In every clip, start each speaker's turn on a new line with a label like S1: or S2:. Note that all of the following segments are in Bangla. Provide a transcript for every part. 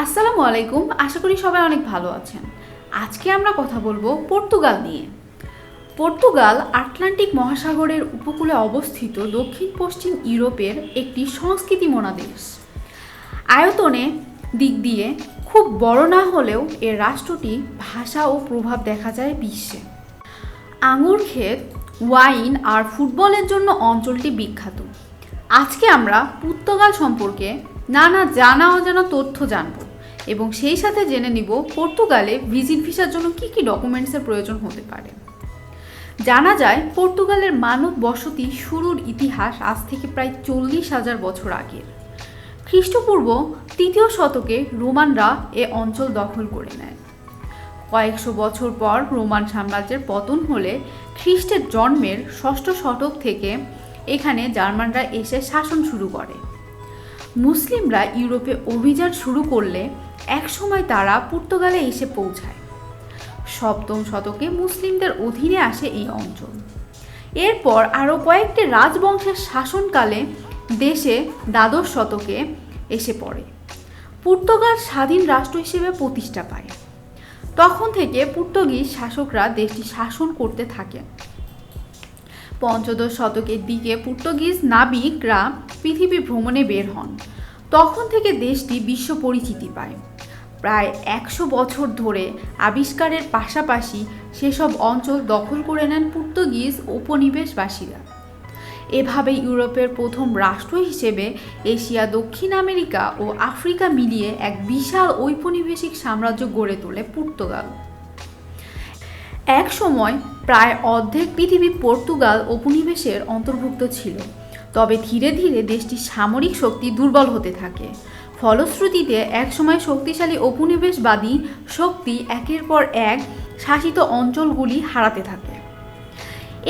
S1: আসসালামু আলাইকুম, আশা করি সবাই অনেক ভালো আছেন। আজকে আমরা কথা বলব পর্তুগাল নিয়ে। পর্তুগাল আটলান্টিক মহাসাগরের উপকূলে অবস্থিত দক্ষিণ পশ্চিম ইউরোপের একটি সংস্কৃতিমনা দেশ আয়তনে দিক দিয়ে খুব বড় না হলেও এর রাষ্ট্রটি ভাষা ও প্রভাব দেখা যায় বিশ্বে। আঙুর ক্ষেত, ওয়াইন আর ফুটবলের জন্য অঞ্চলটি বিখ্যাত। আজকে আমরা পর্তুগাল সম্পর্কে নানা জানা অজানা তথ্য জানব এবং সেই সাথে জেনে নিব পর্তুগালে ভিজিট ভিসার জন্য কী কী ডকুমেন্টসের প্রয়োজন হতে পারে। জানা যায়, পর্তুগালের মানব বসতি শুরুর ইতিহাস আজ থেকে প্রায় চল্লিশ হাজার বছর আগের। খ্রিস্টপূর্ব তৃতীয় শতকে রোমানরা এ অঞ্চল দখল করে নেয়। কয়েকশো বছর পর রোমান সাম্রাজ্যের পতন হলে খ্রিস্টের জন্মের ষষ্ঠ শতক থেকে এখানে জার্মানরা এসে শাসন শুরু করে। মুসলিমরা ইউরোপে অভিযান শুরু করলে একসময় তারা পর্তুগালে এসে পৌঁছায়। সপ্তম শতকে মুসলিমদের অধীনে আসে এই অঞ্চল। এরপর আরও কয়েকটি রাজবংশের শাসনকালে দেশে দ্বাদশ শতকে এসে পড়ে। পর্তুগাল স্বাধীন রাষ্ট্র হিসেবে প্রতিষ্ঠা পায়। তখন থেকে পর্তুগিজ শাসকরা দেশটি শাসন করতে থাকেন। পঞ্চদশ শতকের দিকে পর্তুগিজ নাবিকরা পৃথিবী ভ্রমণে বের হন। তখন থেকে দেশটি বিশ্ব পরিচিতি পায়। প্রায় একশো বছর ধরে আবিষ্কারের পাশাপাশি সেসব অঞ্চল দখল করে নেন পর্তুগিজ উপনিবেশবাসীরা। এভাবে ইউরোপের প্রথম রাষ্ট্র হিসেবে এশিয়া, দক্ষিণ আমেরিকা ও আফ্রিকা মিলিয়ে এক বিশাল ঔপনিবেশিক সাম্রাজ্য গড়ে তোলে পর্তুগাল। এক সময় প্রায় অর্ধেক পৃথিবী পর্তুগাল উপনিবেশের অন্তর্ভুক্ত ছিল। তবে ধীরে ধীরে দেশটির সামরিক শক্তি দুর্বল হতে থাকে। ফলশ্রুতিতে একসময় শক্তিশালী উপনিবেশবাদী শক্তি একের পর এক শাসিত অঞ্চলগুলি হারাতে থাকে।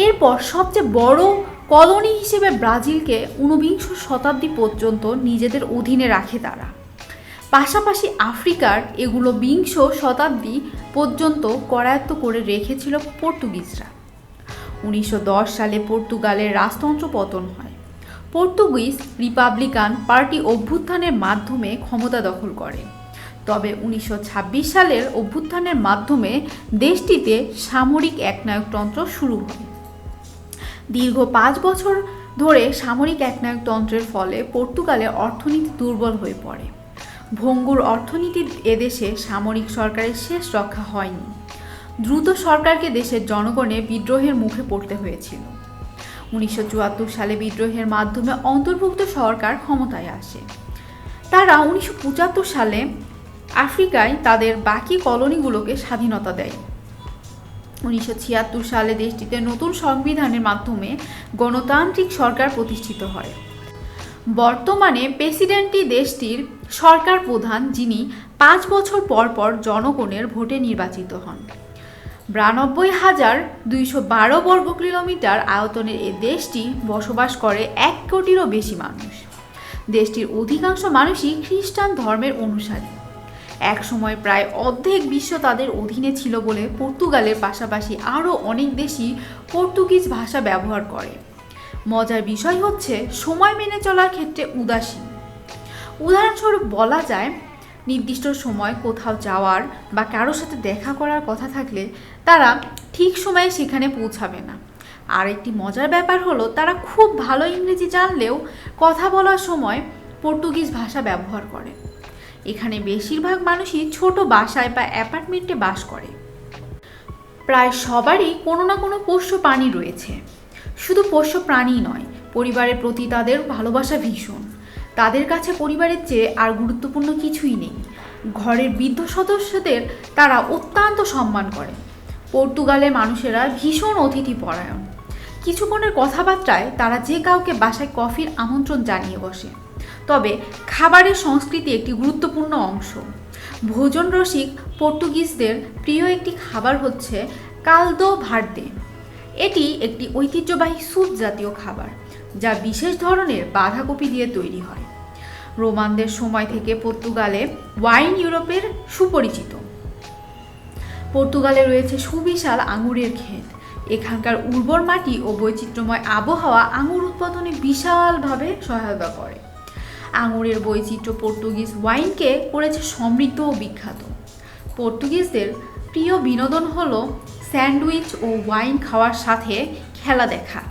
S1: এরপর সবচেয়ে বড় কলোনি হিসেবে ব্রাজিলকে ঊনবিংশ শতাব্দী পর্যন্ত নিজেদের অধীনে রাখে তারা। পাশাপাশি আফ্রিকার এগুলো বিংশ শতাব্দী পর্যন্ত করায়ত্ত করে রেখেছিল পর্তুগিজরা। উনিশশো দশ সালে পর্তুগালের রাজতন্ত্র পতন হয়। পর্তুগিজ রিপাবলিকান পার্টি অভ্যুত্থানের মাধ্যমে ক্ষমতা দখল করে। তবে উনিশশো ছাব্বিশ সালের অভ্যুত্থানের মাধ্যমে দেশটিতে সামরিক একনায়কতন্ত্র শুরু হয়। দীর্ঘ পাঁচ বছর ধরে সামরিক একনায়কতন্ত্রের ফলে পর্তুগালের অর্থনীতি দুর্বল হয়ে পড়ে। ভঙ্গুর অর্থনীতির এদেশে সামরিক সরকারের শেষ রক্ষা হয়নি। দ্রুত সরকারকে দেশের জনগণে বিদ্রোহের মুখে পড়তে হয়েছিল। উনিশশো চুয়াত্তর সালে বিদ্রোহের মাধ্যমে অন্তর্ভুক্ত সরকার ক্ষমতায় আসে। তারা উনিশশো পঁচাত্তর সালে আফ্রিকায় তাদের বাকি কলোনিগুলোকে স্বাধীনতা দেয়। উনিশশো ছিয়াত্তর সালে দেশটিতে নতুন সংবিধানের মাধ্যমে গণতান্ত্রিক সরকার প্রতিষ্ঠিত হয়। বর্তমানে প্রেসিডেন্টই দেশটির সরকার প্রধান যিনি পাঁচ বছর পর পর জনগণের ভোটে নির্বাচিত হন। বিরানব্বই হাজার দুইশো বারো বর্গ কিলোমিটার আয়তনের এ দেশটি বসবাস করে এক কোটিরও বেশি মানুষ। দেশটির অধিকাংশ মানুষই খ্রিস্টান ধর্মের অনুসারী। এক সময় প্রায় অর্ধেক বিশ্ব তাদের অধীনে ছিল বলে পর্তুগালের পাশাপাশি আরও অনেক দেশই পর্তুগিজ ভাষা ব্যবহার করে। মজার বিষয় হচ্ছে, সময় মেনে চলার ক্ষেত্রে উদাসীন উদাহরণস্বরূপ বলা যায়, নির্দিষ্ট সময় কোথাও যাওয়ার বা কারোর সাথে দেখা করার কথা থাকলে তারা ঠিক সময়ে সেখানে পৌঁছাবে না। আর একটি মজার ব্যাপার হলো, তারা খুব ভালো ইংরেজি জানলেও কথা বলার সময় পর্তুগিজ ভাষা ব্যবহার করে। এখানে বেশিরভাগ মানুষই ছোট বাসায় বা অ্যাপার্টমেন্টে বাস করে। প্রায় সবারই কোনো না কোনো পোষ্য প্রাণী রয়েছে। শুধু পোষ্য প্রাণী নয়, পরিবারের প্রতি তাদের ভালোবাসা ভীষণ। তাদের কাছে পরিবারের চেয়ে আর গুরুত্বপূর্ণ কিছুই নেই। ঘরের বৃদ্ধ সদস্যদের তারা অত্যন্ত সম্মান করে। পর্তুগালের মানুষেরা ভীষণ অতিথি পরায়ণ। কিছুক্ষণের কথাবার্তায় তারা যে কাউকে বাসায় কফির আমন্ত্রণ জানিয়ে বসে। তবে খাবারের সংস্কৃতি একটি গুরুত্বপূর্ণ অংশ। ভোজন রসিক পর্তুগিজদের প্রিয় একটি খাবার হচ্ছে কালদো ভার্দে। এটি একটি ঐতিহ্যবাহী স্যুপ জাতীয় খাবার, যা বিশেষ ধরনের বাঁধাকপি দিয়ে তৈরি হয়। রোমানদের সময় থেকে পর্তুগালে ওয়াইন ইউরোপের সুপরিচিত। পর্তুগালে রয়েছে সুবিশাল আঙুরের ক্ষেত। এখানকার উর্বর মাটি ও বৈচিত্র্যময় আবহাওয়া আঙুর উৎপাদনে বিশালভাবে সহায়তা করে। আঙুরের বৈচিত্র্য পর্তুগিজ ওয়াইনকে করেছে সমৃদ্ধ ও বিখ্যাত। পর্তুগিজদের প্রিয় বিনোদন হলো স্যান্ডউইচ ও ওয়াইন খাওয়ার সাথে খেলা দেখা।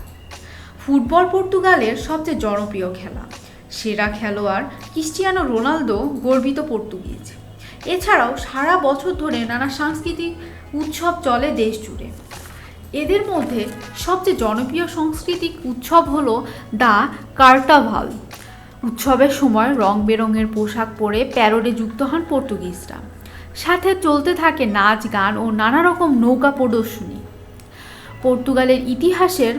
S1: ফুটবল পর্তুগালের সবচেয়ে জনপ্রিয় খেলা। সেরা খেলোয়াড় ক্রিস্টিয়ানো রোনালদো গর্বিত পর্তুগিজ। এছাড়াও সারা বছর ধরে নানা সাংস্কৃতিক উৎসব চলে দেশ জুড়ে। এদের মধ্যে সবচেয়ে জনপ্রিয় সাংস্কৃতিক উৎসব হলো দ্য কার্টাভাল। উৎসবের সময় রং বেরঙের পোশাক পরে প্যারোডে যুক্ত হন পর্তুগিজরা। সাথে চলতে থাকে নাচ, গান ও নানা রকম নৌকা প্রদর্শনী। পর্তুগালের ইতিহাসের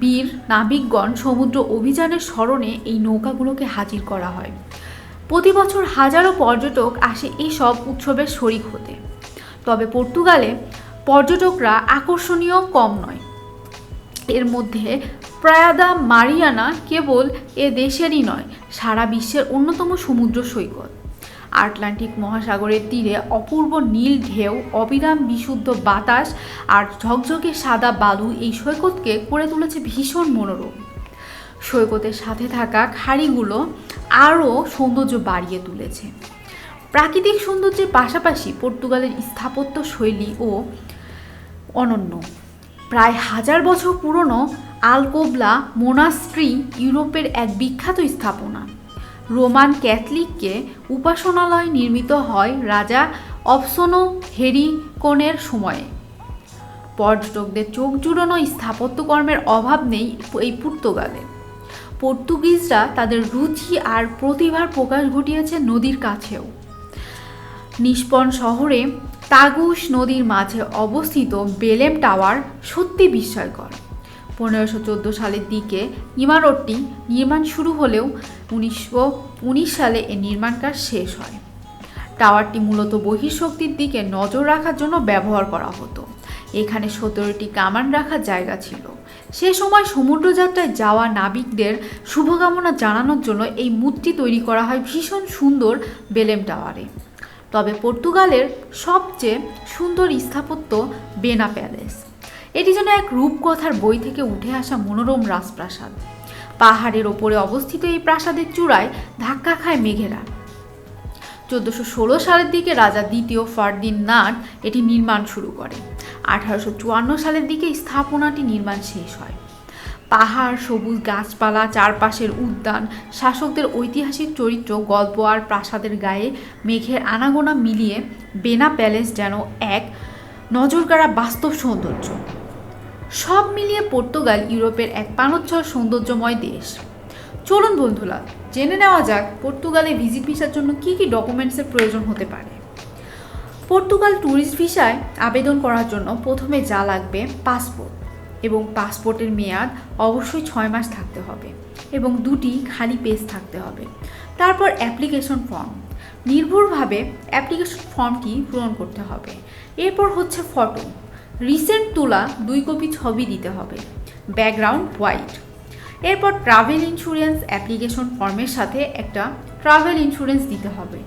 S1: বীর, নাবিকগণ সমুদ্র অভিযানের স্মরণে এই নৌকাগুলোকে হাজির করা হয়। প্রতি বছর হাজারো পর্যটক আসে এই সব উৎসবের শরিক হতে। তবে পর্তুগালে পর্যটকরা আকর্ষণীয় কম নয়। এর মধ্যে প্রায়াদা মারিয়ানা কেবল এ দেশেরই নয়, সারা বিশ্বের অন্যতম সমুদ্র সৈকত। আটলান্টিক মহাসাগরের তীরে অপূর্ব নীল ঢেউ, অবিরাম বিশুদ্ধ বাতাস আর ঝকঝকে সাদা বালু এই সৈকতকে করে তুলেছে ভীষণ মনোরম। সৈকতের সাথে থাকা খাড়িগুলো আরও সৌন্দর্য বাড়িয়ে তুলেছে। প্রাকৃতিক সৌন্দর্যের পাশাপাশি পর্তুগালের স্থাপত্য শৈলী ও অনন্য। প্রায় হাজার বছর পুরনো আলকোবলা মোনাস্ট্রি ইউরোপের এক বিখ্যাত স্থাপনা। রোমান ক্যাথলিককে উপাসনালয় নির্মিত হয় রাজা অপসনো হেরিকোনের সময়ে। পর্যটকদের চোখ জুড়ানো স্থাপত্যকর্মের অভাব নেই এই পর্তুগালে। পর্তুগিজরা তাদের রুচি আর প্রতিভার প্রকাশ ঘটিয়েছে নদীর কাছেও। নিষ্পন শহরে তাগুস নদীর মাঝে অবস্থিত বেলেম টাওয়ার সত্যি বিস্ময়কর। পনেরোশো চোদ্দ সালের দিকে ইমারতটি নির্মাণ শুরু হলেও উনিশশো উনিশ সালে এর নির্মাণ কাজ শেষ হয়। টাওয়ারটি মূলত বহিঃশক্তির দিকে নজর রাখার জন্য ব্যবহার করা হতো। এখানে সতেরোটি কামান রাখার জায়গা ছিল। সে সময় সমুদ্রযাত্রায় যাওয়া নাবিকদের শুভকামনা জানানোর জন্য এই মূর্তি তৈরি করা হয় ভীষণ সুন্দর বেলেম টাওয়ারে। তবে পর্তুগালের সবচেয়ে সুন্দর স্থাপত্য বেনা প্যালেস। এটি যেন এক রূপকথার বই থেকে উঠে আসা মনোরম রাজপ্রাসাদ। পাহাড়ের ওপরে অবস্থিত এই প্রাসাদের চূড়ায় ধাক্কা খায় মেঘেরা। চোদ্দোশো ষোলো সালের দিকে রাজা দ্বিতীয় ফার্দিনান্ড এটি নির্মাণ শুরু করে। আঠারোশো চুয়ান্ন সালের দিকে স্থাপনাটি নির্মাণ শেষ হয়। পাহাড়, সবুজ গাছপালা, চারপাশের উদ্যান, শাসকদের ঐতিহাসিক চরিত্র, গল্প আর প্রাসাদের গায়ে মেঘের আনাগোনা মিলিয়ে বেনা প্যালেস যেন এক নজরকাড়া বাস্তব সৌন্দর্য। সব মিলিয়ে পর্তুগাল ইউরোপের এক পানোচ্ছল সৌন্দর্যময় দেশ। চলুন বন্ধুরা, জেনে নেওয়া যাক পর্তুগালে ভিজিট ভিসার জন্য কী কী ডকুমেন্টসের প্রয়োজন হতে পারে। পর্তুগাল ট্যুরিস্ট ভিসায় আবেদন করার জন্য প্রথমে যা লাগবে পাসপোর্ট এবং পাসপোর্টের মেয়াদ অবশ্যই ছয় মাস থাকতে হবে এবং দুটি খালি পেজ থাকতে হবে। তারপর অ্যাপ্লিকেশন ফর্ম নির্ভুলভাবে অ্যাপ্লিকেশন ফর্মটি পূরণ করতে হবে। এরপর হচ্ছে ফটো রিসেন্ট তোলা দুই কপি ছবি দিতে হবে। Background white. এরপর ট্রাভেল ইন্স্যুরেন্স অ্যাপ্লিকেশন ফর্মের সাথে একটা ট্রাভেল ইন্স্যুরেন্স দিতে হবে।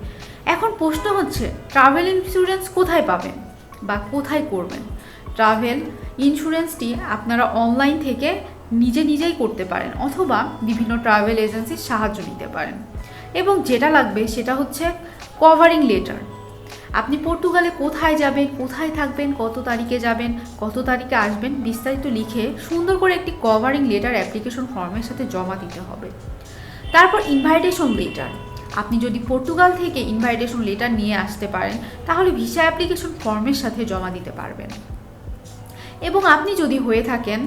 S1: এখন প্রশ্ন হচ্ছে, ট্রাভেল ইন্স্যুরেন্স কোথায় পাবেন বা কোথায় করবেন? ট্রাভেল ইন্স্যুরেন্সটি আপনারা অনলাইন থেকে নিজে নিজেই করতে পারেন অথবা বিভিন্ন ট্রাভেল এজেন্সির সাহায্য নিতে পারেন। এবং যেটা লাগবে সেটা হচ্ছে কভারিং লেটার আপনি পর্তুগালে কোথায় যাবেন, কোথায় থাকবেন, কত তারিখে যাবেন, কত তারিখে আসবেন বিস্তারিত লিখে সুন্দর করে একটি কভারিং লেটার অ্যাপ্লিকেশন ফর্মের সাথে জমা দিতে হবে। তারপর ইনভাইটেশন লেটার আপনি যদি পর্তুগাল থেকে ইনভাইটেশন লেটার নিয়ে আসতে পারেন, তাহলে ভিসা অ্যাপ্লিকেশন ফর্মের সাথে জমা দিতে পারবেন। এবং আপনি যদি হয়ে থাকেন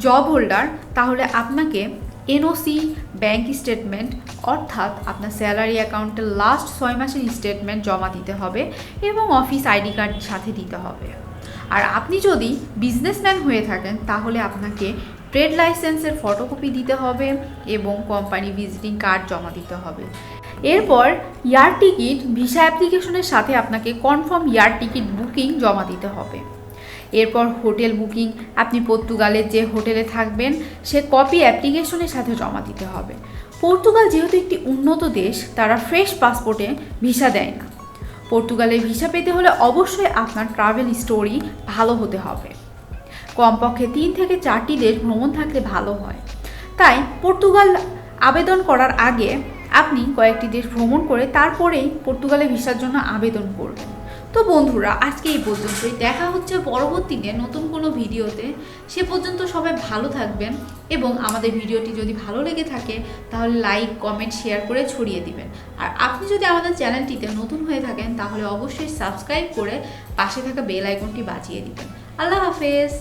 S1: জব হোল্ডার তাহলে আপনাকে এনওসি ব্যাংক স্টেটমেন্ট অর্থাৎ আপনার স্যালারি অ্যাকাউন্টের লাস্ট ছয় মাসের স্টেটমেন্ট জমা দিতে হবে এবং অফিস আইডি কার্ড সাথে দিতে হবে। আর আপনি যদি বিজনেসম্যান হয়ে থাকেন, তাহলে আপনাকে ট্রেড লাইসেন্সের ফটোকপি দিতে হবে এবং কোম্পানি ভিজিটিং কার্ড জমা দিতে হবে। এরপর ইয়ার টিকিট ভিসা অ্যাপ্লিকেশনের সাথে আপনাকে কনফার্ম ইয়ার টিকিট বুকিং জমা দিতে হবে। এরপর হোটেল বুকিং, আপনি পর্তুগালের যে হোটেলে থাকবেন, সে কপি অ্যাপ্লিকেশনের সাথে জমা দিতে হবে। পর্তুগাল যেহেতু একটি উন্নত দেশ, তারা ফ্রেশ পাসপোর্টে ভিসা দেয় না। পর্তুগালে ভিসা পেতে হলে অবশ্যই আপনার ট্রাভেল স্টোরি ভালো হতে হবে। কমপক্ষে তিন থেকে চারটি দেশ ভ্রমণ থাকলে ভালো হয়। তাই পর্তুগাল আবেদন করার আগে আপনি কয়েকটি দেশ ভ্রমণ করে তারপরেই পর্তুগালে ভিসার জন্য আবেদন করবেন। তো বন্ধুরা, আজকে এই পর্যন্তই। দেখা হচ্ছে পরবর্তীতে নতুন কোনো ভিডিওতে। সে পর্যন্ত সবাই ভালো থাকবেন এবং আমাদের ভিডিওটি যদি ভালো লেগে থাকে, তাহলে লাইক কমেন্ট শেয়ার করে ছড়িয়ে দিবেন। আর আপনি যদি আমাদের চ্যানেলটিতে নতুন হয়ে থাকেন, তাহলে অবশ্যই সাবস্ক্রাইব করে পাশে থাকা বেল আইকনটি বাজিয়ে দিবেন। আল্লাহ হাফেজ!